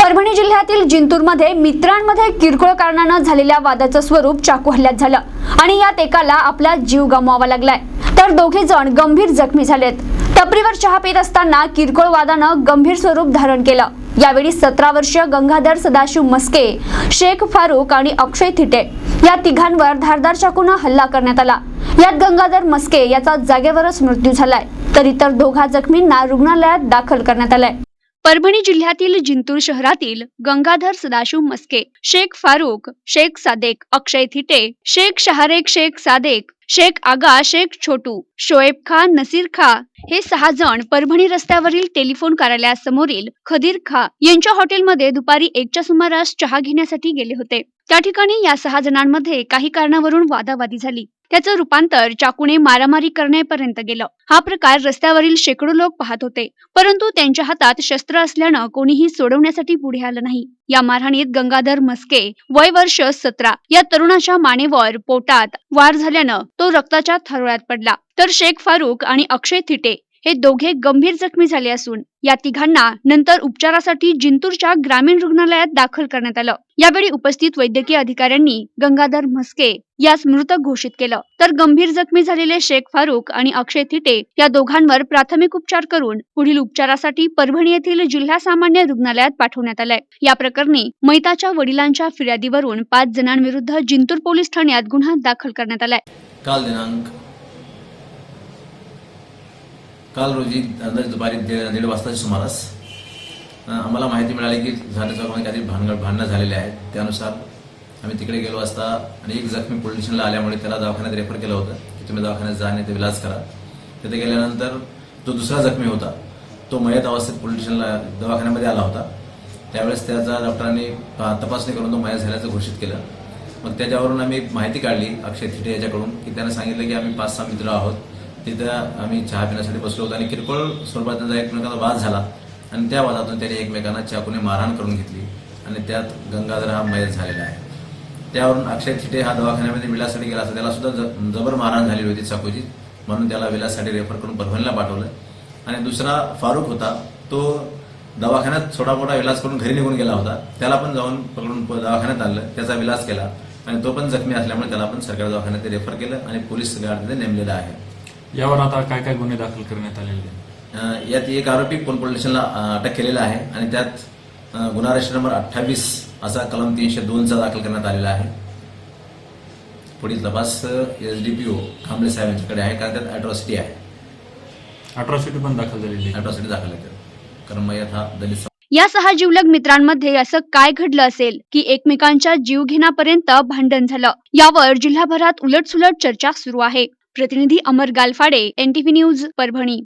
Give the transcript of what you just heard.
परभणी जिल्ह्यातील जिंतूरमध्ये मित्रांमध्ये किरकोळ कारणानं झालेल्या वादाचं स्वरूप चाकू हल्ल्यात झालं. आणि यात एकाला आपला जीव गमवावा लागलाय. तर दोघे जण गंभीर जखमी झालेत. टपरीवर चहा पित असताना किरकोळ वादानं गंभीर स्वरूप धारण केलं. यावेळी सतरा वर्षीय गंगाधर सदाशिव मस्के शेख फारुक आणि अक्षय थिटे या तिघांवर धारदार चाकूनं हल्ला करण्यात आला. यात गंगाधर मस्के याचा जागेवरच मृत्यू झालाय. तर इतर दोघा जखमींना रुग्णालयात दाखल करण्यात आलाय. परभणी जिल्ह्यातील जिंतूर शहरातील गंगाधर सदाशिव मस्के शेख फारुख शेख सादेक अक्षय थिटे शेख शहारेक शेख सादेक शेख आगा शेख छोटू शोएब खान नसीर खा हे सहा जण परभणी रस्त्यावरील टेलिफोन कार्यालयासमोरील खदीर खा यांच्या हॉटेलमध्ये दुपारी एकच्या सुमारास चहा घेण्यासाठी गेले होते. त्या ठिकाणी या सहा जणांमध्ये काही कारणावरून वादावादी झाली. त्याचं रूपांतर चाकूने मारामारी करण्यापर्यंत गेलं. हा प्रकार रस्त्यावरील शेकडो लोक पाहत होते. परंतु त्यांच्या हातात शस्त्र असल्यानं कोणीही सोडवण्यासाठी पुढे आलं नाही. या मारहाणीत गंगाधर मस्के वय वर्ष सतरा या तरुणाच्या मानेवर पोटात वार झाल्यानं तो रक्ताच्या थरोळ्यात पडला. तर शेख फारुक आणि अक्षय थिटे हे दोघे गंभीर जखमी झाले असून या तिघांना नंतर उपचारासाठी जिंतूरच्या ग्रामीण रुग्णालयात दाखल करण्यात आलं. यावेळी उपस्थित वैद्यकीय अधिकाऱ्यांनी गंगाधर म्हस्के यास मृत घोषित केलं. तर गंभीर जखमी झालेले शेख फारुक आणि अक्षय थिटे या दोघांवर प्राथमिक उपचार करून पुढील उपचारासाठी परभणी येथील जिल्हा सामान्य रुग्णालयात पाठवण्यात आलंय. या प्रकरणी मैताच्या वडिलांच्या फिर्यादीवरून पाच जणांविरुद्ध जिंतूर पोलीस ठाण्यात गुन्हा दाखल करण्यात आलाय. काल दिनांक काल रोजी अंदाज दुपारी दीड दीड वाजताच्या सुमारास आम्हाला माहिती मिळाली की झाडे चौकामध्ये काहीतरी भानगड भांडणं झालेले आहेत. त्यानुसार आम्ही तिकडे गेलो असता आणि एक जखमी पोलीस स्टेशनला आल्यामुळे त्याला दवाखान्यात रेफर केलं होतं की तुम्ही दवाखान्यात जा आणि ते विलास करा. तिथे गेल्यानंतर जो दुसरा जखमी होता. तो मयत अवस्थेत पोलीस स्टेशनला दवाखान्यामध्ये आला होता. त्यावेळेस त्याचा डॉक्टरांनी तपासणी करून तो मयत झाल्याचं घोषित केलं. मग त्याच्यावरून आम्ही माहिती काढली अक्षय थिटे याच्याकडून की त्यानं सांगितलं की आम्ही पाच सहा मित्र आहोत. तिथं आम्ही चहा पिण्यासाठी बसलो होतो आणि किरकोळ स्वरूपात त्यांचा एकमेकांचा वाद झाला. आणि त्या वादातून त्याने एकमेकांना चाकूने मारहाण करून घेतली आणि त्यात गंगाधर हा मयत झालेला आहे. त्यावरून अक्षय थिटे हा दवाखान्यामध्ये विलासाठी गेला असता त्याला सुद्धा ज- जबर मारहाण झालेली होती चाकूची. म्हणून त्याला विलाससाठी रेफर करून परभणीला पाठवलं. आणि दुसरा फारूक होता तो दवाखान्यात छोटा मोठा विलास करून घरी निघून गेला होता. त्याला पण जाऊन पकडून दवाखान्यात आणलं. त्याचा विलास केला. आणि तो पण जखमी असल्यामुळे त्याला पण सरकारी दवाखान्यात रेफर केलं आणि पोलीस गार्ड नेमलेला आहे. यावर आता काय काय गुन्हे दाखल करण्यात आलेले आहेत? अं, यात एक आरोपी पोल पोलीस स्टेशनला अटक केलेला आहे आणि त्यात अं, गुन्हा रजिस्टर नंबर अठ्ठावीस असा कलम तीनशे दोनचा दाखल करण्यात आलेला आहे. पुढील तपास S D P O Khamble साहेब यांच्याकडे आहे कारण त्यात अॅट्रॉसिटी आहे. अट्रॉसिटी पण दाखल झालेली आहे. अॅट्रॉसिटी दाखल आहे. त्यात. कारण मयत हा दलित या सहा जीवलग मित्रांमध्ये असं काय घडलं असेल की एकमेकांच्या जीव घेण्यापर्यंत भांडण झालं? यावर जिल्हाभरात उलटसुलट चर्चा सुरू आहे. प्रतिनिधी अमर गालफाडे एनटीव्ही न्यूज परभणी.